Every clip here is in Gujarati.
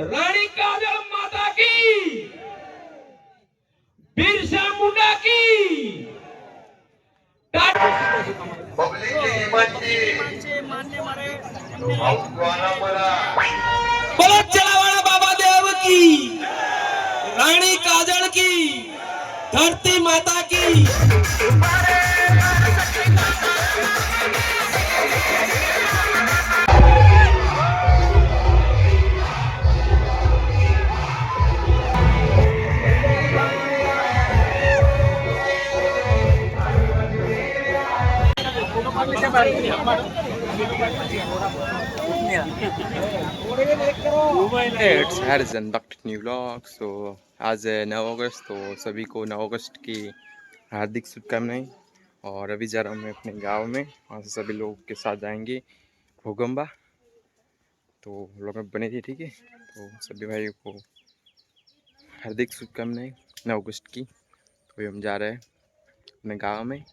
राणी काजल माता की। बिरसा मुंडा की। बोलो चलावाड़ा बाबा देव की। रानी काजल की। धरती माता की। इट्स हरिजन न्यू सो आज नौ अगस्त तो सभी को नौ अगस्त की हार्दिक शुभकामनाएँ। और अभी जा रहा हूँ मैं अपने गाँव में। वहाँ से सभी लोग के साथ जाएँगे भोगम्बा तो लोग में बने थे, ठीक है? तो सभी भाइयों को हार्दिक शुभकामनाएँ नौ अगस्त की। तो हम जा रहे हैं अपने गाँव में।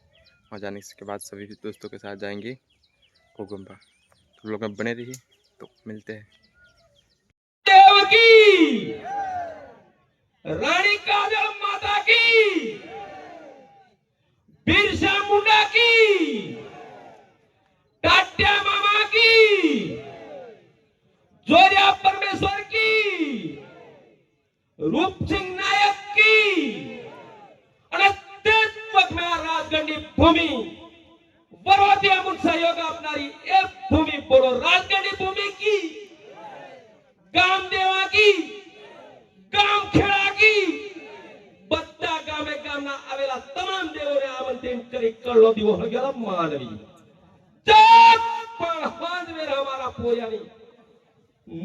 वहाँ जाने के बाद सभी दोस्तों के साथ जाएँगे कोगम्बा तो लोग अब बने रहिए तो मिलते हैं। रानी काजल माता की! बिरसा मुंडा की! टाट्या मामा की! जोरिया परमेश्वर की! रूप सिंह नायक की! આ રાજગઢની ભૂમિ વરવતી અમુક સહયોગ વેર અમારા પોયાની.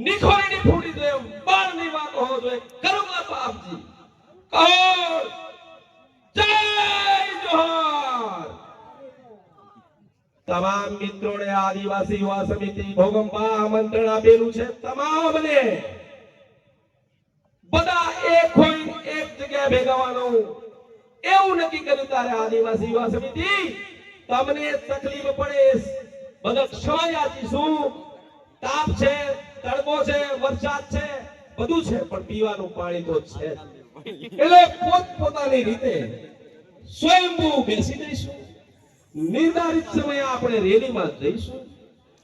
નિખોરીની ફૂટી જોઈએ, બાળની વાત હોવો જોઈએ કરુગલા આપજી કહો જય જોહાર. તમામ આદિવાસી યુવા સમિતિ ભોગંબા આમંત્રણ આપેલું છે. તમામને બધા એક હોય એક જગ્યાએ ભેગાવાનું. એવું નક્કી કર્યું તારે આદિવાસી યુવા સમિતિ. તમને તકલીફ પડે બધા ક્ષમા યાચીશું તાપ છે, તડકો છે, વરસાદ છે, બધું છે, પણ પીવાનું પાણી તો છે. એટલે પોત પોતાની રીતે સ્વયંભૂ બેસી જઈશું. નિર્ધારિત સમયે આપણે રેલીમાં જઈશું.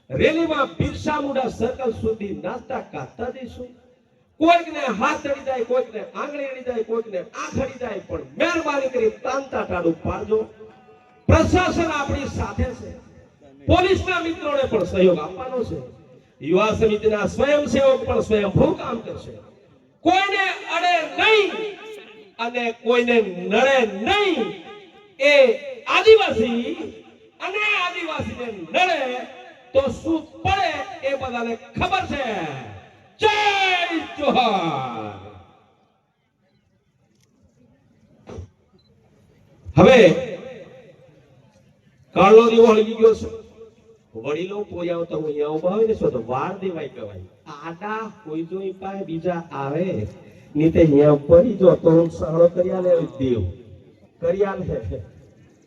રેલીમાં બિરસા મુંડા સર્કલ સુધી નાસ્તા કાઢતા જઈશું. કોઈકને હાથ અડી જાય, કોઈકને આંગળી અડી જાય, કોઈકને આંખ અડી જાય, પણ મહેરબાની કરી તાંતા ટાળું પાડજો. પ્રશાસન આપણી સાથે છે. પોલીસના મિત્રોને પણ સહયોગ આપવાનો છે. યુવા સમિતિના સ્વયંસેવક પણ સ્વયંભૂ કામ કરશે. કોઈને અડે નહીં અને કોઈને નડે નહીં. એ આદિવાસી અને આદિવાસીને નડે તો શું પડે એ બધાને ખબર છે. જય જોહાર. હવે કાળો દીવો હળગી ગયો છે. વડીલો પોયા તો અહીંયા ઊભા હોય ને વાર દેવાય કહેવાય. આડા કોઈ જો પાસે બીજા આવે ની તે અહીંયા પડી જો તો સહારો કર્યા લે દેવ. કર્યા લે.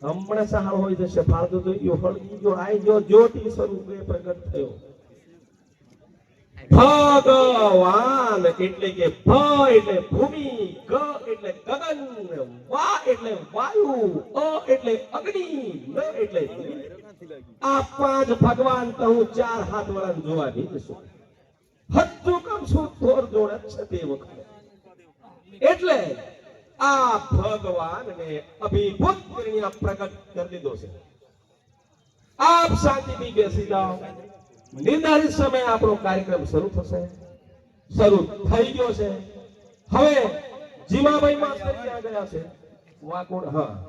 હમણાં સહારો હોય જશે ફાળતો તો યો હળગી જો આઈ જો જ્યોતિ સ્વરૂપે પ્રગટ થયો. ભગવાન એટલે કે ભ એટલે ભૂમિ, ગ એટલે ગગન, વા એટલે વાયુ, અ એટલે અગ્નિ, ન એટલે. પાંચ ભગવાન તો હું ચાર હાથ વાળા જોવા નીકળશું હજુ કમ છું, થોર જોડ છે તે વખતે. એટલે આ ભગવાનને અભિભૂત કરીને પ્રગટ કરી દીધો છે. આપ શાંતિથી બેસી જાઓ. નિર્ધારિત સમયે આપણો કાર્યક્રમ શરૂ થશે. શરૂ થઈ ગયો છે. હવે જીમાભાઈ માં ગયા છે. વાકોડ, હા.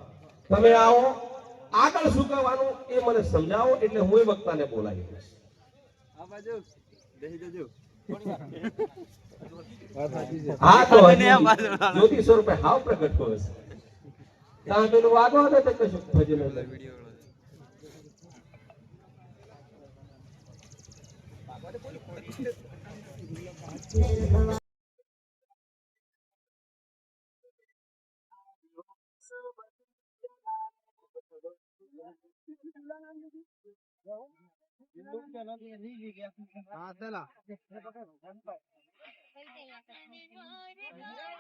તમે આવો. આગળ શું કરવાનું એ મને સમજાવો એટલે હું એ વક્તાને બોલાવી દઈશ. હા તો હજી જ્યોતિ સ્વરૂપે હાવ પ્રગટ કરો છે તમે પેલું વાગો હતો તે કશું ભજન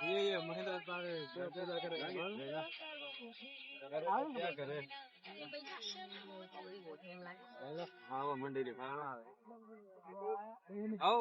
ये ये महेंद्र क्या करे हाँ मंडी रे आओ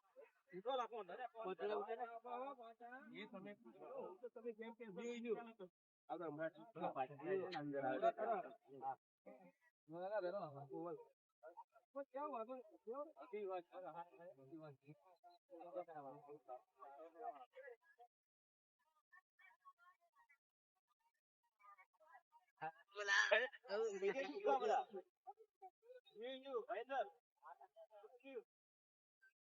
પૂછો રાખો ને? પૂછો એ તમે પૂછો. તો તમે જેમ કે જોઈ લ્યો. આગળ હમણાં પાછી અંદર બોલા. બોલા?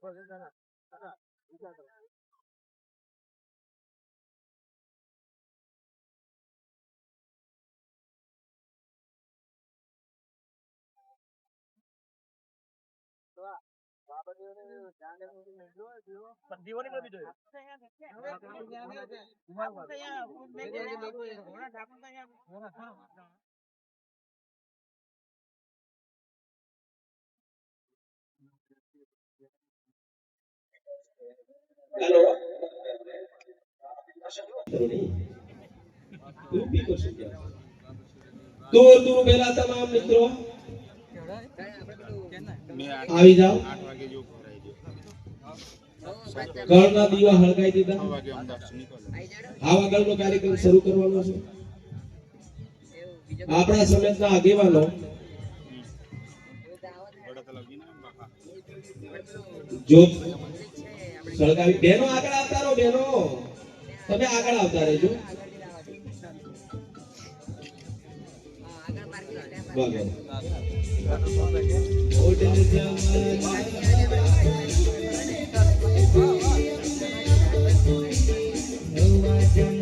કરશું ત્યાં. દૂર દૂર પેલા તમામ મિત્રો આવી જાઓ. કળના દીવા હળગાઈ દીધા. આવા ગળનો કાર્યક્રમ શરૂ કરવાનો છે. આપણા સમાજના આગેવાનો જો સળગાવી બેનો આગળ આવતા રહો, બેનો. તમે આગળ આવતા રહેજો. Oh, my God.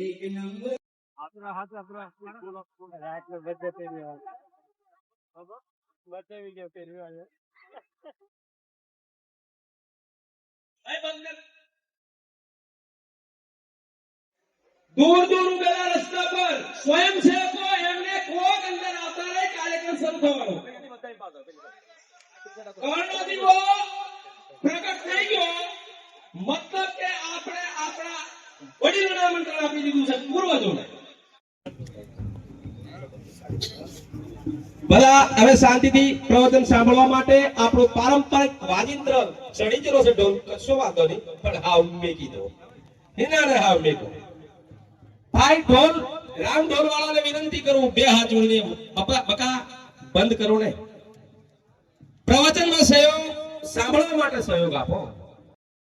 દિયા अपने गाना थोड़ी आदिवासी पहचान આપણા હાથ આપણા રાત બધે પહેર્યો બતાવી ગયો પહેર્યો આજે દૂર દૂર ઉભેલા રસ્તા પર સ્વયંસેવકો એમને કોક અંદર આવતા રહે કાર્યક્રમ શરૂ થવાનો કર્ણનો દીવો પ્રગટ થઈ ગયો મતલબ કે આપણે આપણા વડીલોને આમંત્રણ આપી દીધું છે પૂર્વજોને. બધા હવે શાંતિથી પ્રવચન સાંભળવા માટે આપણો પારંપરિક વાજિંત્ર ચડી છે ઢોલ કશો વાંધો નહીં પણ હાવ મેકી દો. એના ને હાવ મેકો. ભાઈ, ઢોલ, રામ ઢોલ વાળાને વિનંતી કરું, બે હાથ જોડીને બકા બકા, બંધ કરો ને. પ્રવચનમાં સહયોગ સાંભળવા માટે સહયોગ આપો.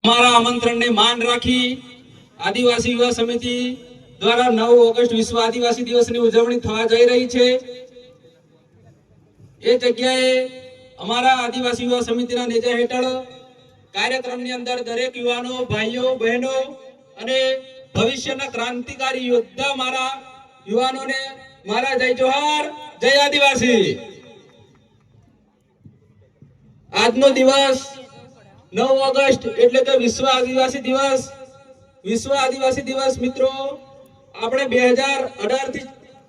અમારા આમંત્રણને માન રાખી આદિવાસી યુવા સમિતિ દ્વારા નવ ઓગસ્ટ વિશ્વ આદિવાસી દિવસની ઉજવણી થવા જઈ રહી છે. એ જગ્યાએ અમારા આદિવાસી યુવા સમિતિના નેજા હેઠળ કાર્યક્રમની અંદર દરેક યુવાનો, ભાઈઓ, બહેનો અને ભવિષ્યના ક્રાંતિકારી યોદ્ધા મારા યુવાનોને મારા જય જોહાર, જય આદિવાસી. આજનો દિવસ નવ ઓગસ્ટ એટલે કે વિશ્વ આદિવાસી દિવસ વિશ્વ આદિવાસી દિવસ મિત્રો, આપણે બે હજાર અઢારથી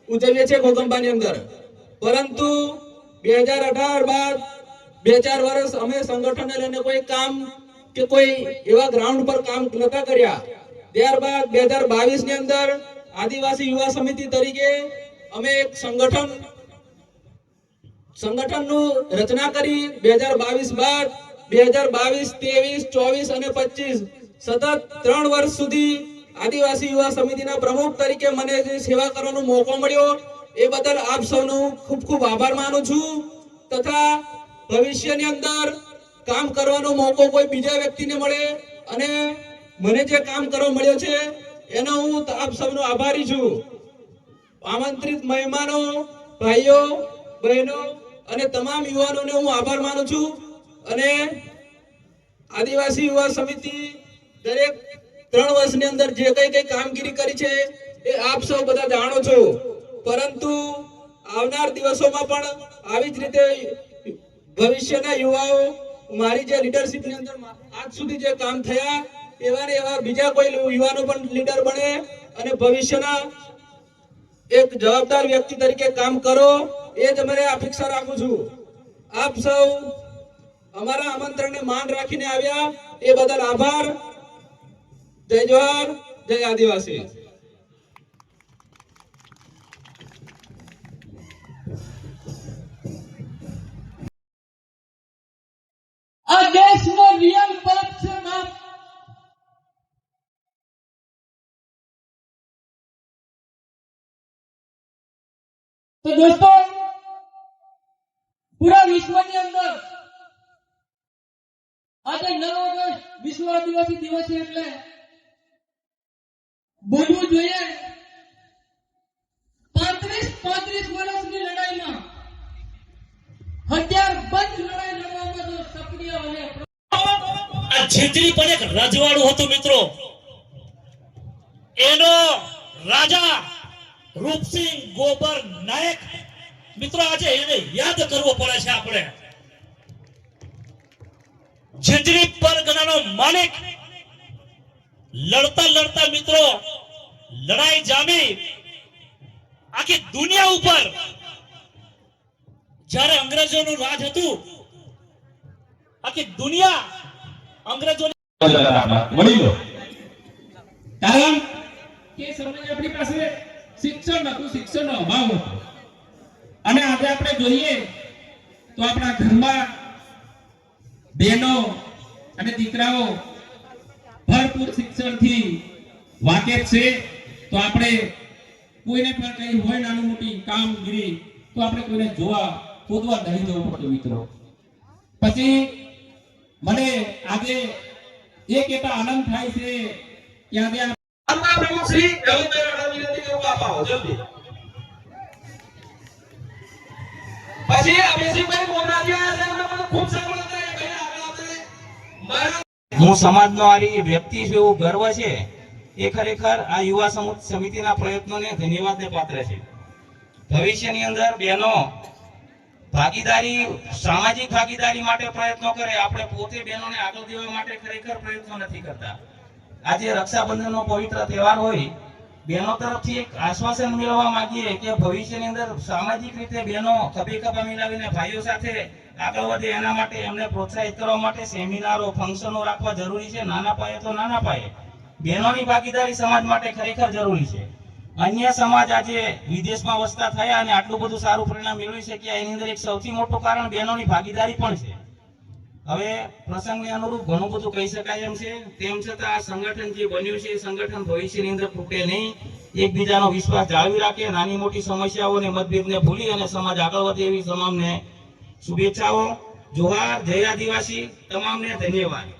ઉજવીએ છીએ ગોગંબાની અંદર. પરંતુ બે હજાર અઢાર બાદ બે ચાર વર્ષ અમે સંગઠનને લઈને કોઈ કામ કે કોઈ એવા ગ્રાઉન્ડ પર કામ નતા કર્યા. ત્યારબાદ બે હજાર બાવીસની અંદર આદિવાસી યુવા સમિતિ તરીકે અમે એક સંગઠન, સંગઠનનું રચના કરી બે હજાર બાવીસ બાદ બે હજાર બાવીસ, ત્રેવીસ, ચોવીસ અને પચીસ સતત ત્રણ વર્ષ સુધી આદિવાસી યુવા સમિતિના પ્રમુખ તરીકે મને જે સેવા કરવાનો મોકો મળ્યો, એ બદલ આપ સૌનો ખૂબ ખૂબ આભાર માનું છું. તથા ભવિષ્યની અંદર કામ કરવાનો મોકો કોઈ બીજા વ્યક્તિને મળે અને મને જે કામ કરવા મળ્યો છે, એનો હું આપ સૌનો આભારી છું. આમંત્રિત મહેમાનો, ભાઈઓ, બહેનો અને તમામ યુવાનોને હું આભાર માનું છું. અને આદિવાસી યુવા સમિતિ દરેક ત્રણ વર્ષની અંદર જે કઈ કઈ કામગીરી કરી છે, એ આપ સૌ બધા જાણો છો. પરંતુ આવનાર દિવસોમાં પણ આવી જ રીતે ભવિષ્યના યુવાઓ, મારી જે લીડરશિપની અંદર આજ સુધી જે કામ થયા, એવા ને એવા બીજા કોઈ યુવાનો પણ લીડર બને અને ભવિષ્યના એક જવાબદાર વ્યક્તિ તરીકે કામ કરો, એ જ મને અપેક્ષા રાખું છું. આપ સૌ અમારા આમંત્રણને માન રાખીને આવ્યા, એ બદલ આભાર. જય જોહાર જય આદિવાસી. આ તો દોસ્તો, પૂરા વિશ્વની અંદર આજે નવ ઓગસ્ટ વિશ્વ આદિવાસી દિવસ એટલે બોલવું જોઈએ. પાંત્રીસ પાંત્રીસ વર્ષની લડાઈમાં હથિયાર બંધ લડાઈ લડવામાં જો સક્રિય અને આ છીંચરી પણ એક રજવાડું હતું, મિત્રો. એનો રાજા રૂપસિંહ ગોબર નાયક, મિત્રો, આજે એને યાદ કરવો પડે છે આપણે. છીંચરી પરગણાનો માલિક લડતા લડતા મિત્રો લડાઈ જામી. આખી દુનિયા ઉપર જ્યારે અંગ્રેજોનું રાજ હતું, આખી દુનિયા સમય આપણી પાસે શિક્ષણ હતો. અને આજે આપણે જોઈએ તો આપણા ઘરમાં બહેનો અને દીકરાઓ ભરપૂર શિક્ષણથી વાકેફ છે. તો આપણે કોઈને પણ કઈ હોય નાનું મોટી કામગીરી તો આપણે કોઈને જોવા શોધવા નહીં જવું પડતું મિત્રો. પછી મને આજે એ કહેતા આનંદ થાય છે ત્યાં ત્યાં આપણા પ્રમુખ શ્રી જલ્દી. પછી અભિષેકભાઈ આવ્યા છે. ખૂબ સારું લાગે ભાઈ આગળ આપણે હું સમાજનો આ વ્યક્તિ છું એવું ગર્વ છે. એ ખરેખર આ યુવા સમિતિના પ્રયત્નોને ધન્યવાદને પાત્ર છે. ભવિષ્યની અંદર બહેનો ભાગીદારી, સામાજિક ભાગીદારી માટે પ્રયત્નો કરે, આપણે પોતે બહેનોને આગળ દેવા માટે ખરેખર પ્રયત્નો નથી કરતા. આજે રક્ષાબંધનનો પવિત્ર તહેવાર હોય, બહેનો તરફથી એક આશ્વાસન મેળવવા માંગીએ કે ભવિષ્યની અંદર સામાજિક રીતે બહેનો ખભે ખભા મિલાવીને ભાઈઓ સાથે આગળ વધે, એના માટે એમને પ્રોત્સાહિત કરવા માટે સેમિનારો, ફંક્શનો રાખવા જરૂરી છે. નાના પાયે તો નાના પાયે. બહેનોની ભાગીદારી સમાજ માટે ખરેખર જરૂરી છે. અન્ય સમાજ આજે વિદેશમાં વસતા થયા અને આટલું બધું સારું પરિણામ મેળવી શક્યા, એની અંદર એક સૌથી મોટું કારણ બહેનોની ભાગીદારી પણ છે. હવે પ્રસંગને અનુરૂપ ઘણું બધું કહી શકાય એમ છે. તેમ છતાં આ સંગઠન જે બન્યું છે, એ સંગઠન ભવિષ્યની અંદર તૂટે નહીં. એકબીજાનો વિશ્વાસ જાળવી રાખે, નાની મોટી સમસ્યાઓ અને મતભેદને ભૂલી અને સમાજ આગળ વધે એવી તમામને શુભેચ્છાઓ. જોહાર, જય આદિવાસી. તમામને ધન્યવાદ.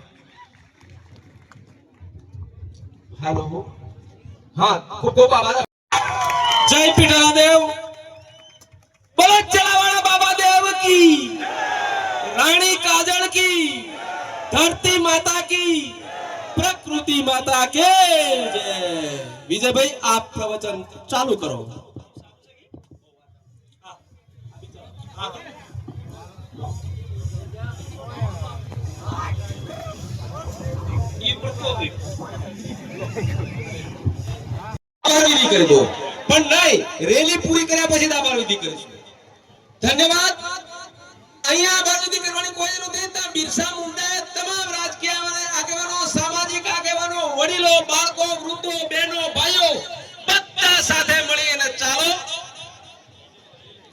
હાલો હા, ખૂબ ખૂબ આભાર. જય પીઠાદેવ. બોલો ચલાવાળા બાબા દેવ કી. રાણી કાજળ કી. ધરતી માતા કી. પ્રકૃતિ માતા કે જય. વિજયભાઈ, આપ પ્રવચન ચાલુ કરો. સામાજિક આગેવાનો વડીલો બાળકો વૃદ્ધો બહેનો ભાઈઓ સાથે મળી ચાલો.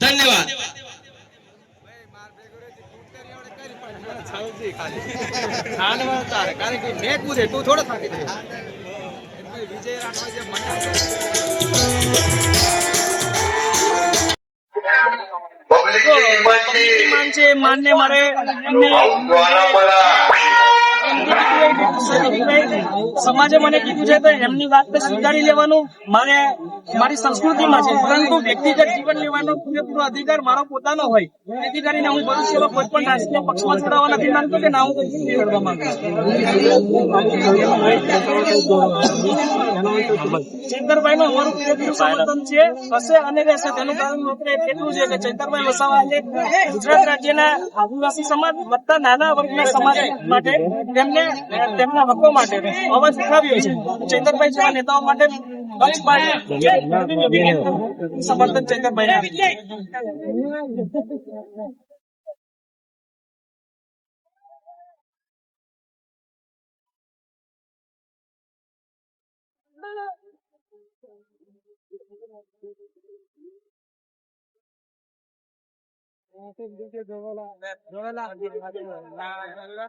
ધન્યવાદ. પબ્લિકની મંડી માન છે માનને મારે એમને ભાવવાના મળા સમાજે મને કીધું છે એમની વાત સ્વીકારી લેવાનું. મારે, મારી સંસ્કૃતિમાં છે, પરંતુ વ્યક્તિગત જીવન લેવાનો પૂરેપૂરો અધિકાર મારો પોતાનો હોય. જેથી કરીને હું ભવિષ્યમાં કોઈ પણ રાજકીય પક્ષમાં જોડાવા નથી માંગતો કે ના હું ચૂંટણી માંગુ ચૈતરભાઈ નું અમારું પૂરેપૂરું સમર્થન છે, હશે અને રહેશે. તેનું કારણ માત્ર એટલું છે કે ચૈતરભાઈ વસાવા આજે ગુજરાત રાજ્યના આદિવાસી સમાજ વત્તા નાના વર્ગના સમાજ માટે તેમને, તેમના હકો માટે અવાજ ઉઠાવ્યો છે ચેતનભાઈ જેવા નેતાઓ માટે સમર્થન ચેતનભાઈ જોયેલા જોયેલા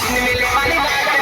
मिले